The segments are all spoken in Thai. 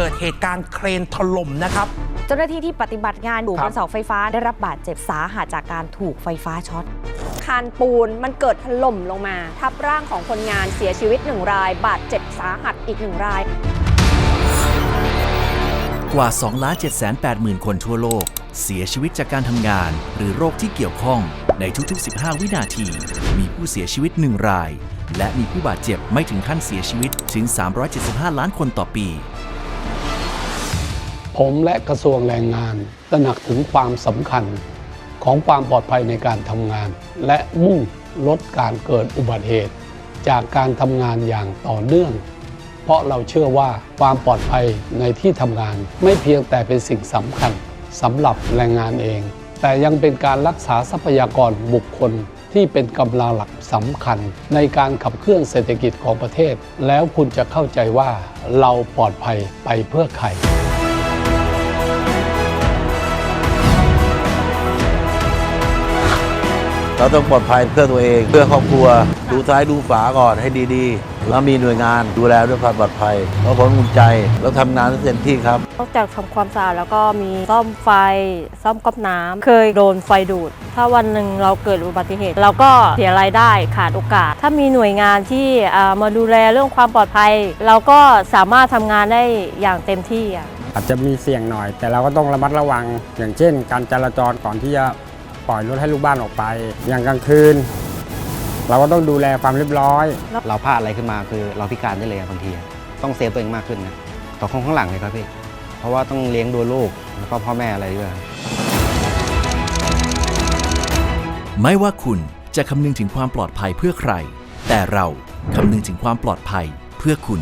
เกิดเหตุการณ์เครนถล่มนะครับ เจ้าหน้าที่ที่ปฏิบัติงานอยู่ครับบนเสาไฟฟ้าได้รับบาดเจ็บสาหัสจากการถูกไฟฟ้าช็อตคานปูนมันเกิดถล่มลงมา ทับร่างของคนงานเสียชีวิตหนึ่งราย บาดเจ็บสาหัสอีกหนึ่งราย กว่า 2 7 8 0 0 0 0 คนทั่วโลก เสียชีวิตจากการทำงาน หรือโรคที่เกี่ยวข้องในทุก ๆ 15 วินาที มีผู้เสียชีวิต1ราย และมีผู้บาดเจ็บไม่ถึงขั้นเสียชีวิตถึง 375 ล้านคนต่อปี ผมและกระทรวงแรงงานตระหนักถึงความสำคัญของความปลอดภัยในการทำงาน และมุ่งลดการเกิดอุบัติเหตุ จากการทำงานอย่างต่อเนื่อง เพราะเราเชื่อว่าความปลอดภัยในที่ทำงาน ไม่เพียงแต่เป็นสิ่งสำคัญสำหรับแรงงานเอง แต่ยังเป็นการรักษาทรัพยากรบุคคลที่เป็นกำลังหลักสำคัญ ในการขับเคลื่อนเศรษฐกิจของประเทศ แล้วคุณจะเข้าใจว่าเราปลอดภัยไปเพื่อใคร เราต้องปลอดภัยเพื่อตัวเอง เพื่อครอบครัว ดูซ้ายดูฝาก่อนให้ดีๆ แล้วมีหน่วยงานดูแลด้วยความปลอดภัยเพราะผมอุ่นใจแล้วทำงานให้เต็มที่ครับ นอกจากทำความสะอาดแล้วก็มีซ่อมไฟ ซ่อมก๊อกน้ำเคยโดนไฟดูด ถ้าวันหนึ่งเราเกิดอุบัติเหตุ เราก็เสียรายได้ขาดโอกาส ถ้ามีหน่วยงานที่อ่ามาดูแลเรื่องความปลอดภัย เราก็สามารถทำงานได้อย่างเต็มที่อะ อาจจะมีเสี่ยงหน่อย แต่เราก็ต้องระมัดระวัง อย่างเช่น การจราจรก่อนที่จะ ปล่อยรถให้ลูกบ้านออกไป อย่างกลางคืน เราก็ต้องดูแลความเรียบร้อย เราพลาดอะไรขึ้นมาคือเราพิการได้เลยอะบางทีอะต้องเซฟตัวเองมากขึ้นนะต่อคนข้างหลังเลยครับพี่ เพราะว่าต้องเลี้ยงดูลูกแล้วก็พ่อแม่อะไรด้วยไม่ว่าคุณจะคำนึงถึงความปลอดภัยเพื่อใคร แต่เราคำนึงถึงความปลอดภัยเพื่อคุณ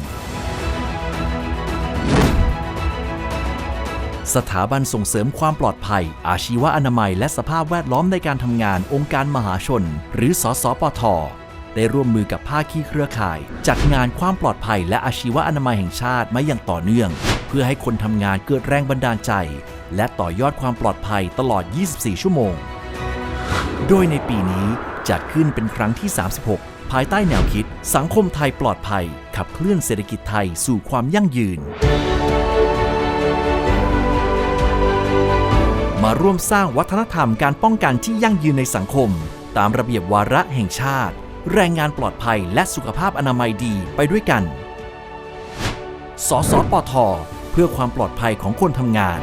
สถาบันส่งเสริมความปลอดภัย อาชีวอนามัย และสภาพแวดล้อมในการทำงานองค์การมหาชน หรือสสปทได้ร่วมมือกับภาคีเครือข่าย จัดงานความปลอดภัย และอาชีวอนามัยแห่งชาติมาอย่างต่อเนื่อง เพื่อให้คนทำงานเกิดแรงบันดาลใจ และต่อยอดความปลอดภัยตลอด 24 ชั่วโมง โดยในปีนี้จัดขึ้นเป็นครั้งที่ 36 ภายใต้แนวคิด สังคมไทยปลอดภัย ขับเคลื่อนเศรษฐกิจไทยสู่ความยั่งยืน ร่วมสร้างวัฒนธรรมการป้องกันที่ยั่งยืนในสังคม ตามระเบียบวาระแห่งชาติ แรงงานปลอดภัยและสุขภาพอนามัยดีไปด้วยกัน สสปท เพื่อความปลอดภัยของคนทำงาน